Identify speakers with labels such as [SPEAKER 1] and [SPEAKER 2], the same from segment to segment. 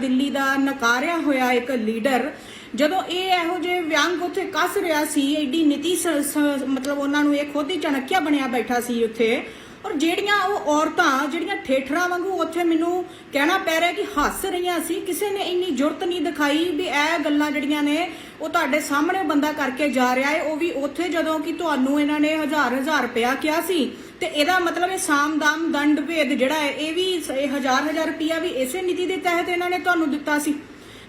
[SPEAKER 1] ਦਿੱਲੀ ਦਾ ਨਕਾਰਿਆ ਹੋਇਆ ਇੱਕ ਲੀਡਰ, ਜਦੋਂ ਇਹ ਇਹੋ ਜਿਹੇ ਵਿਅੰਗ ਉੱਥੇ ਕੱਸ ਰਿਹਾ ਸੀ ਐਡੀ ਨੀਤੀ ਮਤਲਬ ਉਹਨਾਂ ਨੂੰ ਇਹ ਖੁਦ ਹੀ ਚਣਕਿਆ ਬਣਿਆ ਬੈਠਾ ਸੀ ਉੱਥੇ, ਔਰ ਜਿਹੜੀਆਂ ਉਹ ਔਰਤਾਂ, ਜਿਹੜੀਆਂ ਠੇਠਰਾਂ ਵਾਂਗੂ ਉੱਥੇ ਮੈਨੂੰ ਕਹਿਣਾ ਪੈ ਰਿਹਾ ਕਿ ਹੱਸ ਰਹੀਆਂ ਸੀ, ਕਿਸੇ ਨੇ ਇੰਨੀ ਜੁਰਤ ਨਹੀਂ ਦਿਖਾਈ ਵੀ ਇਹ ਗੱਲਾਂ ਜਿਹੜੀਆਂ ਨੇ, ਉਹ ਤੁਹਾਡੇ ਸਾਹਮਣੇ ਬੰਦਾ ਕਰਕੇ ਜਾ ਰਿਹਾ ਹੈ, ਉਹ ਵੀ ਉੱਥੇ ਜਦੋਂ ਕਿ ਤੁਹਾਨੂੰ ਇਹਨਾਂ ਨੇ ਹਜ਼ਾਰ ਹਜ਼ਾਰ ਰੁਪਇਆ ਕਿਹਾ ਸੀ ਤੇ ਇਹਦਾ ਮਤਲਬ ਇਹ ਸਾਮਦਾਮ ਦੰਡ ਭੇਦ ਜਿਹੜਾ ਹੈ, ਇਹ ਵੀ ਇਹ ਹਜ਼ਾਰ ਹਜ਼ਾਰ ਰੁਪਇਆ ਵੀ ਇਸੇ ਨੀਤੀ ਦੇ ਤਹਿਤ ਇਹਨਾਂ ਨੇ ਤੁਹਾਨੂੰ ਦਿੱਤਾ ਸੀ।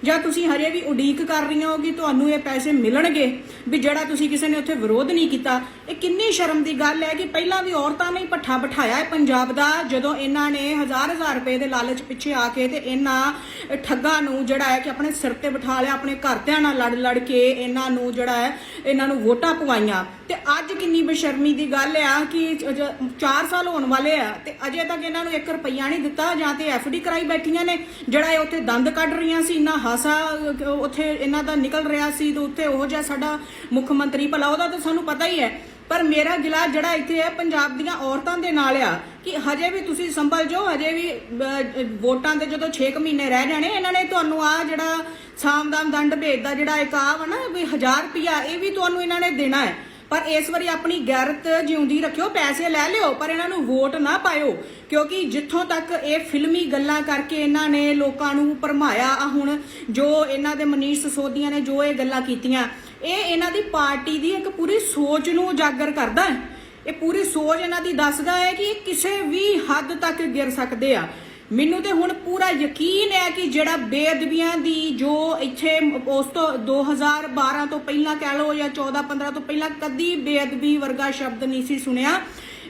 [SPEAKER 1] ਜਾਂ ਤੁਸੀਂ ਹਜੇ ਵੀ ਉਡੀਕ ਕਰ ਰਹੀਆਂ ਹੋ ਕਿ ਤੁਹਾਨੂੰ ਇਹ ਪੈਸੇ ਮਿਲਣਗੇ, ਵੀ ਜਿਹੜਾ ਤੁਸੀਂ ਕਿਸੇ ਨੇ ਉੱਥੇ ਵਿਰੋਧ ਨਹੀਂ ਕੀਤਾ, ਇਹ ਕਿੰਨੀ ਸ਼ਰਮ ਦੀ ਗੱਲ ਹੈ ਕਿ ਪਹਿਲਾਂ ਵੀ ਔਰਤਾਂ ਨੇ ਹੀ ਪੱਠਾ ਬਿਠਾਇਆ ਹੈ ਪੰਜਾਬ ਦਾ, ਜਦੋਂ ਇਹਨਾਂ ਨੇ ਹਜ਼ਾਰ ਹਜ਼ਾਰ ਰੁਪਏ ਦੇ ਲਾਲਚ ਪਿੱਛੇ ਆ ਕੇ ਤੇ ਇਹਨਾਂ ਠੱਗਾਂ ਨੂੰ ਜਿਹੜਾ ਹੈ ਕਿ ਆਪਣੇ ਸਿਰ ਤੇ ਬਿਠਾ ਲਿਆ, ਆਪਣੇ ਘਰਦਿਆਂ ਨਾਲ ਲੜ ਲੜ ਕੇ ਇਹਨਾਂ ਨੂੰ ਜਿਹੜਾ ਹੈ, ਇਹਨਾਂ ਨੂੰ ਵੋਟਾਂ ਪਵਾਈਆਂ। ਤੇ ਅੱਜ ਕਿੰਨੀ ਬੇਸ਼ਰਮੀ ਦੀ ਗੱਲ ਆ ਕਿ 4 ਸਾਲ ਹੋਣ ਵਾਲੇ ਆ ਤੇ ਅਜੇ ਤੱਕ ਇਹਨਾਂ ਨੂੰ 1 ਰੁਪਈਆ ਨਹੀਂ ਦਿੱਤਾ ਜਾਂ ਤੇ ਐਫਡੀ ਕਰਾਈ ਬੈਠੀਆਂ ਨੇ, ਜਿਹੜਾ ਇਹ ਉੱਥੇ ਦੰਦ ਕੱਢ ਰਹੀਆਂ ਸੀ ਇਹਨਾਂ ਹਾਸਾ, ਉੱਥੇ ਇਹਨਾਂ ਦਾ ਨਿਕਲ ਰਿਹਾ ਸੀ ਤੇ ਉੱਥੇ ਉਹ ਜਿਹਾ ਸਾਡਾ ਮੁੱਖ ਮੰਤਰੀ ਭਲਾ ਉਹਦਾ ਤਾਂ ਸਾਨੂੰ ਪਤਾ ਹੀ ਹੈ। ਪਰ ਮੇਰਾ ਗਿਲਾ ਜਿਹੜਾ ਇੱਥੇ ਹੈ, ਪੰਜਾਬ ਦੀਆਂ ਔਰਤਾਂ ਦੇ ਨਾਲ ਆ ਕਿ ਹਜੇ ਵੀ ਤੁਸੀਂ ਸੰਭਲ ਜੋ ਹਜੇ ਵੀ ਵੋਟਾਂ ਦੇ ਜਦੋਂ 6 ਮਹੀਨੇ ਰਹਿ ਜਾਣੇ, ਇਹਨਾਂ ਨੇ ਤੁਹਾਨੂੰ ਆ ਜਿਹੜਾ ਸਾਮਦਾਮ ਦੰਡ ਭੇਦ ਦਾ ਜਿਹੜਾ ਇੱਕ ਆ ਵਾ ਨਾ ਵੀ 1000 ਰੁਪਿਆ ਇਹ ਵੀ ਤੁਹਾਨੂੰ ਇਹਨਾਂ ਨੇ ਦੇਣਾ ਹੈ। ਪਰ ਇਸ ਵਾਰੀ ਆਪਣੀ ਗੈਰਤ ਜਿਉਂਦੀ ਰੱਖਿਓ, ਪੈਸੇ ਲੈ ਲਿਓ, ਪਰ ਇਹਨਾਂ ਨੂੰ ਵੋਟ ਨਾ ਪਾਇਓ, ਕਿਉਂਕਿ ਜਿੱਥੋਂ ਤੱਕ ਇਹ ਫਿਲਮੀ ਗੱਲਾਂ ਕਰਕੇ ਇਹਨਾਂ ਨੇ ਲੋਕਾਂ ਨੂੰ ਭਰਮਾਇਆ, ਆ ਹੁਣ ਜੋ ਇਹਨਾਂ ਦੇ ਮਨੀਸ਼ ਸਸੋਦੀਆਂ ਨੇ ਜੋ ਇਹ ਗੱਲਾਂ ਕੀਤੀਆਂ, ਇਹ ਇਹਨਾਂ ਦੀ ਪਾਰਟੀ ਦੀ ਇੱਕ ਪੂਰੀ ਸੋਚ ਨੂੰ ਉਜਾਗਰ ਕਰਦਾ ਹੈ। ਇਹ ਪੂਰੀ ਸੋਚ ਇਹਨਾਂ ਦੀ ਦੱਸਦਾ ਹੈ ਕਿ ਇਹ ਕਿਸੇ ਵੀ ਹੱਦ ਤੱਕ ਗਿਰ ਸਕਦੇ ਆ। ਮੈਨੂੰ ਤੇ ਹੁਣ ਪੂਰਾ ਯਕੀਨ ਹੈ ਕਿ ਜਿਹੜਾ ਬੇਅਦਬੀਆਂ ਦੀ ਜੋ ਇੱਥੇ ਉਸ ਤੋਂ 2012 ਤੋਂ ਪਹਿਲਾਂ ਕਹਿ ਲਓ ਜਾਂ 14 15 ਤੋਂ ਪਹਿਲਾਂ ਕਦੀ ਬੇਅਦਬੀ ਵਰਗਾ ਸ਼ਬਦ ਨਹੀਂ ਸੀ ਸੁਣਿਆ।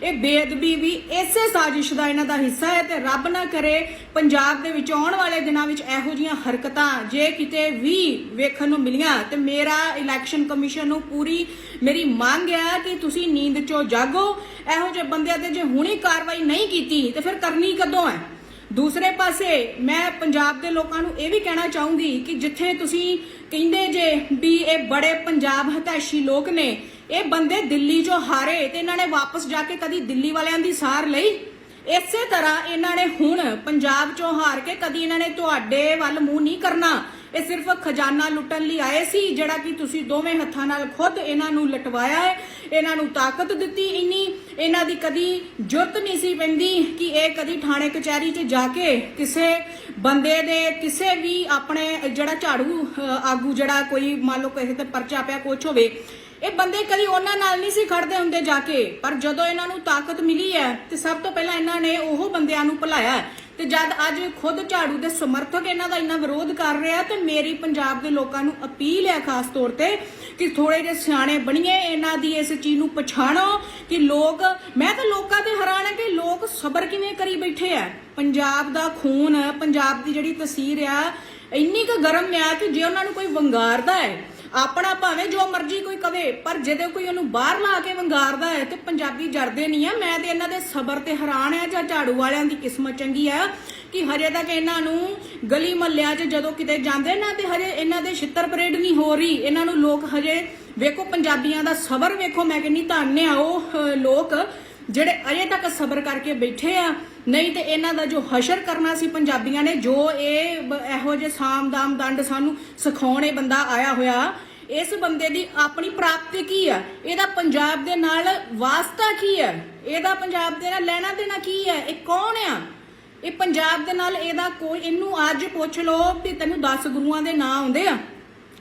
[SPEAKER 1] ਇਹ ਬੇਅਦਬੀ ਵੀ ਇਸੇ ਸਾਜ਼ਿਸ਼ ਦਾ ਇਹਨਾਂ ਦਾ ਹਿੱਸਾ ਹੈ ਤੇ ਰੱਬ ਨਾ ਕਰੇ ਪੰਜਾਬ ਦੇ ਵਿੱਚ ਆਉਣ ਵਾਲੇ ਦਿਨਾਂ ਵਿੱਚ ਇਹੋ ਜੀਆਂ ਹਰਕਤਾਂ ਜੇ ਕਿਤੇ ਵੀ ਵੇਖਣ ਨੂੰ ਮਿਲੀਆਂ, ਤੇ ਮੇਰਾ ਇਲੈਕਸ਼ਨ ਕਮਿਸ਼ਨ ਨੂੰ ਪੂਰੀ ਮੇਰੀ ਮੰਗ ਹੈ ਕਿ ਤੁਸੀਂ ਨੀਂਦ ਚੋਂ ਜਾਗੋ। ਇਹੋ ਜਿਹੇ ਬੰਦਿਆਂ ਤੇ ਜੇ ਹੁਣੀ ਕਾਰਵਾਈ ਨਹੀਂ ਕੀਤੀ, ਤੇ ਫਿਰ ਕਰਨੀ ਕਦੋਂ ਹੈ? ਦੂਸਰੇ ਪਾਸੇ ਮੈਂ ਪੰਜਾਬ ਦੇ ਲੋਕਾਂ ਨੂੰ ਇਹ ਵੀ ਕਹਿਣਾ ਚਾਹੂੰਗੀ ਕਿ ਜਿੱਥੇ ਤੁਸੀਂ ਕਹਿੰਦੇ ਜੇ ਵੀ ਇਹ ਬੜੇ ਪੰਜਾਬ ਹਤੈਸ਼ੀ ਲੋਕ ਨੇ, ਇਹ ਬੰਦੇ ਦਿੱਲੀ 'ਚੋਂ ਹਾਰੇ ਤੇ ਇਹਨਾਂ ਨੇ ਵਾਪਸ ਜਾ ਕੇ ਕਦੀ ਦਿੱਲੀ ਵਾਲਿਆਂ ਦੀ ਸਾਰ ਲਈ? ਇਸੇ ਤਰ੍ਹਾਂ ਇਹਨਾਂ ਨੇ ਹੁਣ ਪੰਜਾਬ 'ਚੋਂ ਹਾਰ ਕੇ ਕਦੀ ਇਹਨਾਂ ਨੇ ਤੁਹਾਡੇ ਵੱਲ ਮੂੰਹ ਨਹੀਂ ਕਰਨਾ। ਇਹ ਸਿਰਫ ਖਜ਼ਾਨਾ ਲੁੱਟਣ ਲਈ ਆਏ ਸੀ, ਜਿਹੜਾ ਕਿ ਤੁਸੀਂ ਦੋਵੇਂ ਹੱਥਾਂ ਨਾਲ ਖੁਦ ਇਹਨਾਂ ਨੂੰ ਲਟਵਾਇਆ ਹੈ। ਇਹਨਾਂ ਨੂੰ ਤਾਕਤ ਦਿੱਤੀ ਇੰਨੀ, ਇਹਨਾਂ ਦੀ ਕਦੀ ਜੁਰਤ ਨਹੀਂ ਸੀ ਪੈਂਦੀ ਕਿ ਇਹ ਕਦੀ ਥਾਣੇ ਕਚਹਿਰੀ 'ਚ ਜਾ ਕੇ ਕਿਸੇ ਬੰਦੇ ਦੇ ਕਿਸੇ ਵੀ ਆਪਣੇ ਜਿਹੜਾ ਝਾੜੂ ਆਗੂ ਜਿਹੜਾ ਕੋਈ ਮੰਨ ਲਓ ਕਿਸੇ ਤੇ ਪਰਚਾ ਪਿਆ, ਕੁਛ ਹੋਵੇ, ਇਹ ਬੰਦੇ ਕਦੀ ਉਹਨਾਂ ਨਾਲ ਨਹੀਂ ਸੀ ਖੜਦੇ ਹੁੰਦੇ ਜਾ ਕੇ। ਪਰ ਜਦੋਂ ਇਹਨਾਂ ਨੂੰ ਤਾਕਤ ਮਿਲੀ ਹੈ ਤੇ ਸਭ ਤੋਂ ਪਹਿਲਾਂ ਇਹਨਾਂ ਨੇ ਉਹ ਬੰਦਿਆਂ ਨੂੰ ਭੁਲਾਇਆ ਤੇ ਜਦ ਅੱਜ ਖੁਦ ਝਾੜੂ ਦੇ ਸਮਰਥਕ ਇਹਨਾਂ ਦਾ ਇੰਨਾ ਵਿਰੋਧ ਕਰ ਰਿਹਾ ਤੇ ਮੇਰੀ ਪੰਜਾਬ ਦੇ ਲੋਕਾਂ ਨੂੰ ਅਪੀਲ ਹੈ ਖਾਸ ਤੌਰ ਤੇ ਕਿ ਥੋੜੇ ਜਿਹੇ ਸਿਆਣੇ ਬਣੀਏ, ਇਹਨਾਂ ਦੀ ਇਸ ਚੀਜ਼ ਨੂੰ ਪਛਾਣੋ ਕਿ ਲੋਕ, ਮੈਂ ਤਾਂ ਲੋਕਾਂ ਤੇ ਹੈਰਾਨ ਹਾਂ ਕਿ ਲੋਕ ਸਬਰ ਕਿਵੇਂ ਕਰੀ ਬੈਠੇ ਆ। ਪੰਜਾਬ ਦਾ ਖੂਨ, ਪੰਜਾਬ ਦੀ ਜਿਹੜੀ ਤਸਵੀਰ ਆ, ਇੰਨੀ ਕੁ ਗਰਮ ਆ ਕਿ ਜੇ ਉਹਨਾਂ ਨੂੰ ਕੋਈ ਵੰਗਾਰਦਾ ਹੈ ਆਪਣਾ ਭਾਵੇਂ ਜੋ ਮਰਜ਼ੀ ਕੋਈ ਕਵੇ, ਪਰ ਜਦੋਂ ਕੋਈ ਉਹਨੂੰ ਬਾਹਰ ਲਾ ਕੇ ਵੰਗਾਰਦਾ ਹੈ ਤੇ ਪੰਜਾਬੀ ਜਰਦੇ ਨਹੀਂ ਆ। ਮੈਂ ਤੇ ਇਹਨਾਂ ਦੇ ਸਬਰ ਤੇ ਹੈਰਾਨ ਆ, ਜਾਂ ਝਾੜੂ ਵਾਲਿਆਂ ਦੀ ਕਿਸਮਤ ਚੰਗੀ ਆ, ਕਿ ਹਜੇ ਤੱਕ ਇਹਨਾਂ ਨੂੰ ਗਲੀ ਮਹੱਲਿਆਂ 'ਚ ਜਦੋਂ ਕਿਤੇ ਜਾਂਦੇ ਨਾ, ਤੇ ਹਜੇ ਇਹਨਾਂ ਦੇ ਛਿੱਤਰ ਪਰੇਡ ਨਹੀਂ ਹੋ ਰਹੀ। ਇਹਨਾਂ ਨੂੰ ਲੋਕ ਹਜੇ ਵੇਖੋ, ਪੰਜਾਬੀਆਂ ਦਾ ਸਬਰ ਵੇਖੋ, ਮੈਂ ਕਹਿੰਨੀ ਧੰਨ ਆ ਉਹ ਲੋਕ ਜਿਹੜੇ ਅਜੇ ਤੱਕ ਸਬਰ ਕਰਕੇ ਬੈਠੇ ਆ। ਨਹੀਂ ਤੇ ਇਹਨਾਂ ਦਾ ਜੋ ਹਸ਼ਰ ਕਰਨਾ ਸੀ ਪੰਜਾਬੀਆਂ ਨੇ, ਜੋ ਇਹ ਇਹੋ ਜਿਹੇ ਸਾਮਦਾਮ ਦੰਡ ਸਾਨੂੰ ਸਿਖਾਉਣੇ ਬੰਦਾ ਆਇਆ ਹੋਇਆ, ਇਸ ਬੰਦੇ ਦੀ ਆਪਣੀ ਪ੍ਰਾਪਤੀ ਕੀ ਆ? ਇਹਦਾ ਪੰਜਾਬ ਦੇ ਨਾਲ ਵਾਸਤਾ ਕੀ ਹੈ ਇਹਦਾ ਪੰਜਾਬ ਦੇ ਨਾਲ ਲੈਣਾ ਦੇਣਾ ਕੀ ਹੈ ਇਹ ਕੌਣ ਆ? ਇਹ ਪੰਜਾਬ ਦੇ ਨਾਲ ਇਹਦਾ ਕੋਈ, ਇਹਨੂੰ ਅੱਜ ਪੁੱਛ ਲਓ ਵੀ ਤੈਨੂੰ 10 ਗੁਰੂਆਂ ਦੇ ਨਾਂ ਆਉਂਦੇ ਆ।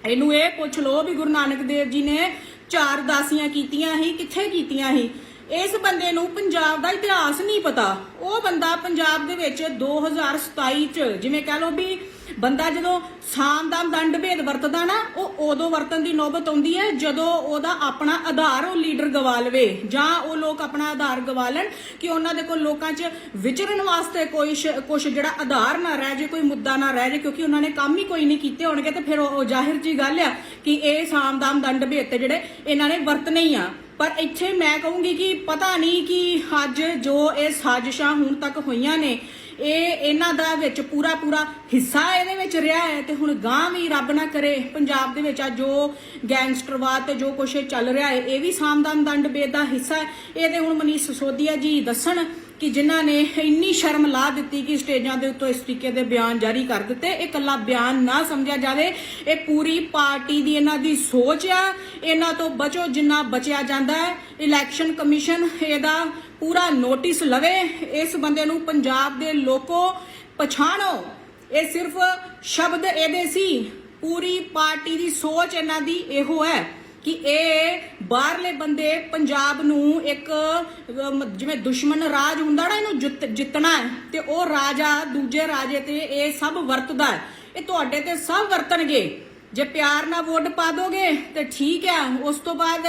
[SPEAKER 1] ਇਹਨੂੰ ਇਹ ਪੁੱਛ ਲਓ ਵੀ ਗੁਰੂ ਨਾਨਕ ਦੇਵ ਜੀ ਨੇ ਚਾਰ ਦਾਸੀਆਂ ਕੀਤੀਆਂ ਸੀ, ਕਿੱਥੇ ਕੀਤੀਆਂ ਸੀ? ਇਸ ਬੰਦੇ ਨੂੰ ਪੰਜਾਬ ਦਾ ਇਤਿਹਾਸ ਨਹੀਂ ਪਤਾ। ਉਹ ਬੰਦਾ ਪੰਜਾਬ ਦੇ ਵਿੱਚ 2027 ਚ ਜਿਵੇਂ ਕਹ ਲਓ ਵੀ ਬੰਦਾ ਜਦੋਂ ਸਾਮਦਾਮ ਦੰਡ ਭੇਦ ਵਰਤਦਾ ਨਾ, ਉਹ ਉਦੋਂ ਵਰਤਨ ਦੀ ਨੌਬਤ ਆਉਂਦੀ ਹੈ, ਜਦੋਂ ਉਹਦਾ ਆਪਣਾ ਆਧਾਰ ਉਹ ਲੀਡਰ ਗਵਾ ਲਵੇ। ਜਾਂ ਉਹ ਲੋਕ ਆਪਣਾ ਆਧਾਰ ਗਵਾ ਲੈਣ ਕਿ ਉਹਨਾਂ ਦੇ ਕੋਲ ਲੋਕਾਂ 'ਚ ਵਿਚਰਨ ਵਾਸਤੇ ਕੋਈ ਸ਼- ਕੁਛ ਜਿਹੜਾ ਆਧਾਰ ਨਾ ਰਹਿ ਜੇ, ਕੋਈ ਮੁੱਦਾ ਨਾ ਰਹਿ ਜੇ, ਕਿਉਂਕਿ ਉਹਨਾਂ ਨੇ ਕੰਮ ਹੀ ਕੋਈ ਨਹੀਂ ਕੀਤੇ ਹੋਣਗੇ, ਤੇ ਫਿਰ ਉਹ ਜ਼ਾਹਿਰ ਜੀ ਗੱਲ ਆ ਕਿ ਇਹ ਸਾਮਦਾਮ ਦੰਡ ਭੇਦ ਤੇ ਜਿਹੜੇ ਇਹਨਾਂ ਨੇ ਵਰਤਨੇ ਹੀ ਆ। ਪਰ ਇੱਥੇ ਮੈਂ ਕਹੂੰਗੀ ਕਿ ਪਤਾ ਨਹੀਂ ਕਿ ਅੱਜ ਜੋ ਇਹ ਸਾਜ਼ਿਸ਼ਾਂ ਹੁਣ ਤੱਕ ਹੋਈਆਂ ਨੇ, ਇਹ ਇਹਨਾਂ ਦਾ ਵਿੱਚ ਪੂਰਾ ਪੂਰਾ ਹਿੱਸਾ ਇਹਦੇ ਵਿੱਚ ਰਿਹਾ ਹੈ ਤੇ ਹੁਣ ਗਾਂ ਵੀ ਰੱਬ ਨਾ ਕਰੇ ਪੰਜਾਬ ਦੇ ਵਿੱਚ ਆ ਜੋ ਗੈਂਗਸਟਰਵਾਦ ਤੇ ਜੋ ਕੁਛ ਚੱਲ ਰਿਹਾ ਹੈ, ਇਹ ਵੀ ਸਾਮਦਾਨ ਦੰਡ ਬੇਦ ਦਾ ਹਿੱਸਾ ਹੈ। ਇਹਦੇ ਹੁਣ ਮਨੀਸ਼ ਸੋਦੀਆ ਜੀ ਦੱਸਣ ਕਿ ਜਿਨ੍ਹਾਂ ਨੇ ਇੰਨੀ ਸ਼ਰਮ ਲਾ ਦਿੱਤੀ ਕਿ ਸਟੇਜਾਂ ਦੇ ਉੱਤੇ ਇਸ ਤਰੀਕੇ ਦੇ ਬਿਆਨ ਜਾਰੀ ਕਰ ਦਿੱਤੇ। ਇਹ ਇਕੱਲਾ ਬਿਆਨ ਨਾ ਸਮਝਿਆ ਜਾਵੇ, ਇਹ ਪੂਰੀ ਪਾਰਟੀ ਦੀ ਇਹਨਾਂ ਦੀ ਸੋਚ ਆ। ਇਹਨਾਂ ਤੋਂ ਬਚੋ ਜਿੰਨਾ ਬਚਿਆ ਜਾਂਦਾ ਹੈ। ਇਲੈਕਸ਼ਨ ਕਮਿਸ਼ਨ ਇਹਦਾ ਪੂਰਾ ਨੋਟਿਸ ਲਵੇ। ਇਸ ਬੰਦੇ ਨੂੰ ਪੰਜਾਬ ਦੇ ਲੋਕੋ ਪਛਾਣੋ। ਇਹ ਸਿਰਫ ਸ਼ਬਦ ਇਹਦੇ ਸੀ। ਪੂਰੀ ਪਾਰਟੀ ਦੀ ਸੋਚ ਇਹਨਾਂ ਦੀ ਇਹੋ ਹੈ। ਕਿ ਇਹ ਬਾਹਰਲੇ ਬੰਦੇ ਪੰਜਾਬ ਨੂੰ ਇੱਕ ਜਿਵੇਂ ਦੁਸ਼ਮਣ ਰਾਜ ਹੁੰਦਾ ਨਾ ਇਹਨੂੰ ਜਿੱਤਣਾ ਹੈ, ਤੇ ਉਹ ਰਾਜਾ ਦੂਜੇ ਰਾਜੇ ਤੇ ਇਹ ਸਭ ਵਰਤਦਾ ਹੈ। ਇਹ ਤੁਹਾਡੇ ਤੇ ਸਭ ਵਰਤਣਗੇ। ਜੇ ਪਿਆਰ ਨਾਲ ਵੋਟ ਪਾ ਦੋਗੇ, ਤੇ ਠੀਕ ਹੈ, ਉਸ ਤੋਂ ਬਾਅਦ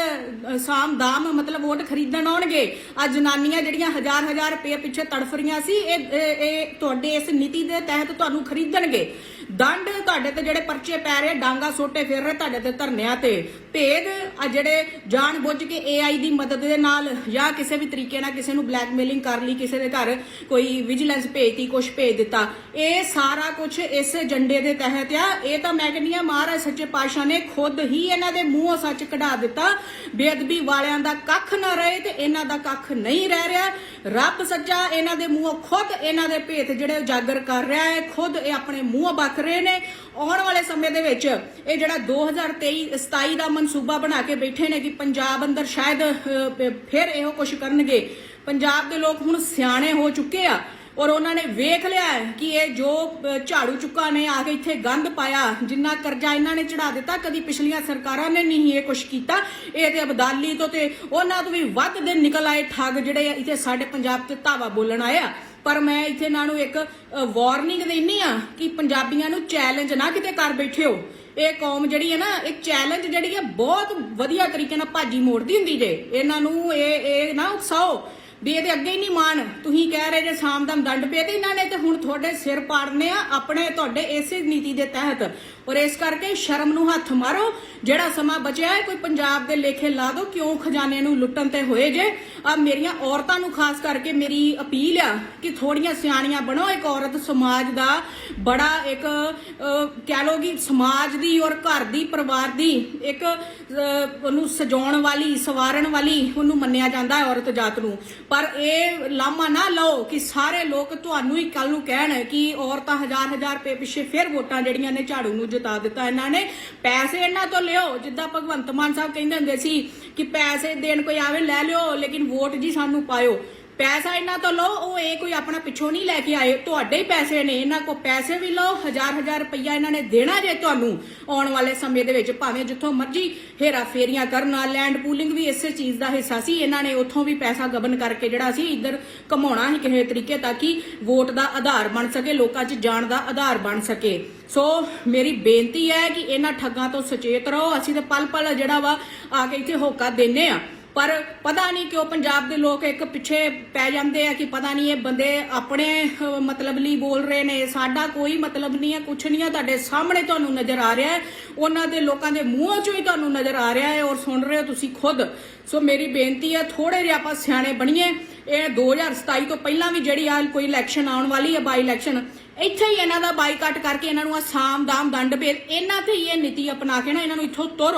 [SPEAKER 1] ਸਾਮ ਦਾਮ ਮਤਲਬ ਵੋਟ ਖਰੀਦਣ ਆਉਣਗੇ। ਆ ਜਨਾਨੀਆਂ ਜਿਹੜੀਆਂ ਹਜ਼ਾਰ ਹਜ਼ਾਰ ਰੁਪਏ ਪਿੱਛੇ ਤੜਫ ਰਹੀਆਂ ਸੀ ਇਹ- ਇਹ ਤੁਹਾਡੇ ਇਸ ਨੀਤੀ ਦੇ ਤਹਿਤ ਤੁਹਾਨੂੰ ਖਰੀਦਣਗੇ। ਦੰਡ ਤੁਹਾਡੇ ਤੇ ਜਿਹੜੇ ਪਰਚੇ ਪੈ ਰਹੇ, ਡਾਂਗਾ ਸੋਟੇ ਫਿਰ ਰਹੇ, ਤੁਹਾਡੇ ਤੇ ਧਰਨਿਆਂ ਤੇ। ਭੇਦ, ਆ ਜਿਹੜੇ ਜਾਣ ਬੁੱਝ ਕੇ AI ਦੀ ਮਦਦ ਦੇ ਨਾਲ ਜਾਂ ਕਿਸੇ ਵੀ ਤਰੀਕੇ ਨਾਲ ਕਿਸੇ ਨੂੰ ਬਲੈਕਮੇਲਿੰਗ ਕਰ ਲਈ, ਕਿਸੇ ਦੇ ਘਰ ਕੋਈ ਵਿਜੀਲੈਂਸ ਭੇਜਤੀ ਕੁਝ ਭੇਜ ਦਿੱਤਾ। ਇਹ ਸਾਰਾ ਕੁਝ ਇਸ ਏਜੰਡੇ ਦੇ ਤਹਿਤ ਆ। ਇਹ ਤਾਂ ਮੈਂ ਕਹਿੰਦੀ ਆ, ਮਹਾਰਾਜ ਸੱਚੇ ਪਾਤਸ਼ਾਹ ਨੇ ਖੁਦ ਹੀ ਇਹਨਾਂ ਦੇ ਮੂੰਹੋਂ ਸੱਚ ਕਢਾ ਦਿੱਤਾ। ਬੇਅਦਬੀ ਵਾਲਿਆਂ ਦਾ ਕੱਖ ਨਾ ਰਹੇ ਤੇ ਇਹਨਾਂ ਦਾ ਕੱਖ ਨਹੀਂ ਰਹਿ ਰਿਹਾ। ਰੱਬ ਸੱਚਾ ਇਹਨਾਂ ਦੇ ਮੂੰਹੋਂ ਖੁਦ ਇਹਨਾਂ ਦੇ ਭੇਤ ਜਿਹੜੇ ਉਜਾਗਰ ਕਰ ਰਿਹਾ ਹੈ, ਖੁਦ ਇਹ ਆਪਣੇ ਮੂੰਹੋਂ ਬਕ ਰਹੇ ਨੇ। ਆਉਣ ਵਾਲੇ ਸਮੇਂ ਦੇ ਵਿੱਚ ਇਹ ਜਿਹੜਾ 2023 27 ਦਾ ਮਨਸੂਬਾ ਬਣਾ ਕੇ ਬੈਠੇ ਨੇ ਕਿ ਪੰਜਾਬ ਅੰਦਰ ਸ਼ਾਇਦ ਫਿਰ ਇਹੋ ਕੁਝ ਕਰਨਗੇ। ਪੰਜਾਬ ਦੇ ਲੋਕ ਹੁਣ ਸਿਆਣੇ ਹੋ ਚੁੱਕੇ ਆ ਔਰ ਉਹਨਾਂ ਨੇ ਵੇਖ ਲਿਆ ਕਿ ਇਹ ਜੋ ਝਾੜੂ ਚੁੱਕਾ ਨੇ, ਆ ਕੇ ਇੱਥੇ ਗੰਦ ਪਾਇਆ, ਜਿੰਨਾ ਕਰਜ਼ਾ ਇਹਨਾਂ ਨੇ ਚੜਾ ਦਿੱਤਾ, ਕਦੀ ਪਿਛਲੀਆਂ ਸਰਕਾਰਾਂ ਨੇ ਨਹੀਂ ਇਹ ਕੁਝ ਕੀਤਾ। ਇਹ ਤੇ ਅਬਦਾਲੀ ਤੋਂ ਤੇ ਉਹਨਾਂ ਤੋਂ ਵੀ ਵੱਧ ਦੇ ਨਿਕਲ ਆਏ ਠੱਗ ਜਿਹੜੇ ਇੱਥੇ ਸਾਡੇ ਪੰਜਾਬ ਤੇ ਧਾਵਾ ਬੋਲਣ ਆਏ ਆ। ਪਰ ਮੈਂ ਇੱਥੇ ਇਹਨਾਂ ਨੂੰ ਇੱਕ ਵਾਰਨਿੰਗ ਦੇਣੀ ਆ ਕਿ ਪੰਜਾਬੀਆਂ ਨੂੰ ਚੈਲੰਜ ਨਾ ਕਿਤੇ ਕਰ ਬੈਠੇ ਹੋ। ਇਹ ਕੌਮ ਜਿਹੜੀ ਹੈ ਨਾ, ਇਹ ਚੈਲੰਜ ਜਿਹੜੀ ਹੈ ਬਹੁਤ ਵਧੀਆ ਤਰੀਕੇ ਨਾਲ ਭਾਜੀ ਮੋੜਦੀ ਹੁੰਦੀ ਜੇ। ਇਹਨਾਂ ਨੂੰ ਇਹ ਇਹ ਨਾ ਉਕਸਾਓ। ਵੀ ਇਹਦੇ ਅੱਗੇ ਹੀ ਨਹੀਂ ਮਾਨ ਤੁਸੀਂ ਕਹਿ ਰਹੇ ਜੇ ਸ਼ਾਮ ਦਾ ਦੰਡ ਪਏ ਤੇ ਇਹਨਾਂ ਨੇ ਤੇ ਹੁਣ ਤੁਹਾਡੇ ਸਿਰ ਪਾੜਨੇ ਆ ਆਪਣੇ ਤੁਹਾਡੇ ਇਸੇ ਨੀਤੀ ਦੇ ਤਹਿਤ। ਔਰ ਇਸ ਕਰਕੇ ਸ਼ਰਮ ਨੂੰ ਹੱਥ ਮਾਰੋ। ਜਿਹੜਾ ਸਮਾਂ ਬਚਿਆ ਹੈ, ਕੋਈ ਪੰਜਾਬ ਦੇ ਲੇਖੇ ਲਾ ਦਿਓ ਕਿਉਂ ਖਜ਼ਾਨੇ ਨੂੰ ਲੁੱਟਣ ਤੇ ਹੋਏ ਜੇ? ਆ ਮੇਰੀਆਂ ਔਰਤਾਂ ਨੂੰ ਖਾਸ ਕਰਕੇ ਮੇਰੀ ਅਪੀਲ ਆ ਕਿ ਥੋੜੀਆਂ ਸਿਆਣੀਆਂ ਬਣੋ। ਇੱਕ ਔਰਤ ਸਮਾਜ ਦਾ ਬੜਾ ਇੱਕ ਕਹਿ ਲੋ ਕਿ ਸਮਾਜ ਦੀ ਔਰ ਘਰ ਦੀ, ਪਰਿਵਾਰ ਦੀ ਇੱਕ ਉਹਨੂੰ ਸਜਾਉਣ ਵਾਲੀ, ਸਵਾਰਨ ਵਾਲੀ ਉਹਨੂੰ ਮੰਨਿਆ ਜਾਂਦਾ ਹੈ ਔਰਤ ਜਾਤ ਨੂੰ। ਪਰ ਇਹ ਲਾਮਾ ਨਾ ਲਓ ਕਿ ਸਾਰੇ ਲੋਕ ਤੁਹਾਨੂੰ ਹੀ ਕੱਲ ਨੂੰ ਕਹਿਣ ਕਿ ਔਰਤਾਂ ਹਜ਼ਾਰ ਹਜ਼ਾਰ ਰੁਪਏ ਪਿੱਛੇ ਫਿਰ ਵੋਟਾਂ ਜਿਹੜੀਆਂ ਨੇ ਝਾੜੂ ਨੂੰ ਜਿਤਾ ਦਿੱਤਾ ਇਹਨਾਂ ਨੇ। ਪੈਸੇ ਇਹਨਾਂ ਤੋਂ ਲਿਓ, ਜਿੱਦਾਂ ਭਗਵੰਤ ਮਾਨ ਸਾਹਿਬ ਕਹਿੰਦੇ ਹੁੰਦੇ ਸੀ ਕਿ ਪੈਸੇ ਦੇਣ ਕੋਈ ਆਵੇ ਲੈ ਲਿਓ, ਲੇਕਿਨ ਵੋਟ ਜੀ ਸਾਨੂੰ ਪਾਇਓ। ਪੈਸਾ ਇਹਨਾਂ ਤੋਂ ਲਓ, ਉਹ ਇਹ ਕੋਈ ਆਪਣਾ ਪਿੱਛੋਂ ਨਹੀਂ ਲੈ ਕੇ ਆਏ। ਤੁਹਾਡੇ ਹੀ ਪੈਸੇ ਨੇ, ਇਹਨਾਂ ਕੋ ਪੈਸੇ ਵੀ ਲਓ, ਹਜ਼ਾਰ ਹਜ਼ਾਰ ਰੁਪਈਆ ਇਹਨਾਂ ਨੇ ਦੇਣਾ ਜੇ ਤੁਹਾਨੂੰ ਆਉਣ ਵਾਲੇ ਸਮੇਂ ਦੇ ਵਿੱਚ, ਭਾਵੇਂ ਜਿੱਥੋਂ ਮਰਜ਼ੀ ਹੇਰਾ ਫੇਰੀਆਂ ਕਰਨਾ ਲੈਂਡ ਪੂਲਿੰਗ ਵੀ ਇਸੇ ਚੀਜ਼ ਦਾ ਹਿੱਸਾ ਸੀ, ਇਹਨਾਂ ਨੇ ਉੱਥੋਂ ਵੀ ਪੈਸਾ ਗਬਨ ਕਰਕੇ ਜਿਹੜਾ ਸੀ, ਇੱਧਰ ਕਮਾਉਣਾ ਹੀ ਕਿਸੇ ਤਰੀਕੇ ਤਾਂ ਕਿ ਵੋਟ ਦਾ ਆਧਾਰ ਬਣ ਸਕੇ, ਲੋਕਾਂ 'ਚ ਜਾਣ ਦਾ ਆਧਾਰ ਬਣ ਸਕੇ। ਸੋ ਮੇਰੀ ਬੇਨਤੀ ਹੈ ਕਿ ਇਹਨਾਂ ਠੱਗਾਂ ਤੋਂ ਸੁਚੇਤ ਰਹੋ, ਅਸੀਂ ਤਾਂ ਪਲ ਪਲ ਜਿਹੜਾ ਵਾ ਆ ਕੇ ਇੱਥੇ ਹੋਕਾ ਦਿੰਨੇ ਆ। ਪਰ ਪਤਾ ਨਹੀਂ ਕਿਉਂ ਪੰਜਾਬ ਦੇ ਲੋਕ ਇੱਕ ਪਿੱਛੇ ਪੈ ਜਾਂਦੇ ਆ ਕਿ ਪਤਾ ਨਹੀਂ ਇਹ ਬੰਦੇ ਆਪਣੇ ਮਤਲਬ ਲਈ ਬੋਲ ਰਹੇ ਨੇ। ਸਾਡਾ ਕੋਈ ਮਤਲਬ ਨਹੀਂ ਹੈ, ਕੁਛ ਨਹੀਂ ਹੈ। ਤੁਹਾਡੇ ਸਾਹਮਣੇ ਤੁਹਾਨੂੰ ਨਜ਼ਰ ਆ ਰਿਹਾ ਹੈ। ਉਹਨਾਂ ਦੇ ਲੋਕਾਂ ਦੇ ਮੂੰਹਾਂ ਚੋਂ ਹੀ ਤੁਹਾਨੂੰ ਨਜ਼ਰ ਆ ਰਿਹਾ ਹੈ ਔਰ ਸੁਣ ਰਹੇ ਹੋ ਤੁਸੀਂ ਖੁਦ। ਸੋ ਮੇਰੀ ਬੇਨਤੀ ਹੈ ਥੋੜੇ ਜਿਹਾ ਆਪਾਂ ਸਿਆਣੇ ਬਣੀਏ। ਇਹ 2027 ਤੋਂ ਪਹਿਲਾਂ ਵੀ ਜਿਹੜੀ ਆ ਕੋਈ ਇਲੈਕਸ਼ਨ ਆਉਣ ਵਾਲੀ ਹੈ ਬਾਈ ਇਲੈਕਸ਼ਨ ਇੱਥੇ ਹੀ ਇਹਨਾਂ ਦਾ ਬਾਈਕਾਟ ਕਰਕੇ ਇਹਨਾਂ ਨੂੰ ਆ ਸਾਮ ਦਾਮ ਦੰਡ ਭੇਦ ਇਹਨਾਂ ਤੇ ਹੀ ਇਹ ਨੀਤੀ ਅਪਣਾ ਕੇ ਨਾ ਇਹਨਾਂ ਨੂੰ ਇੱਥੋਂ ਤੁਰ।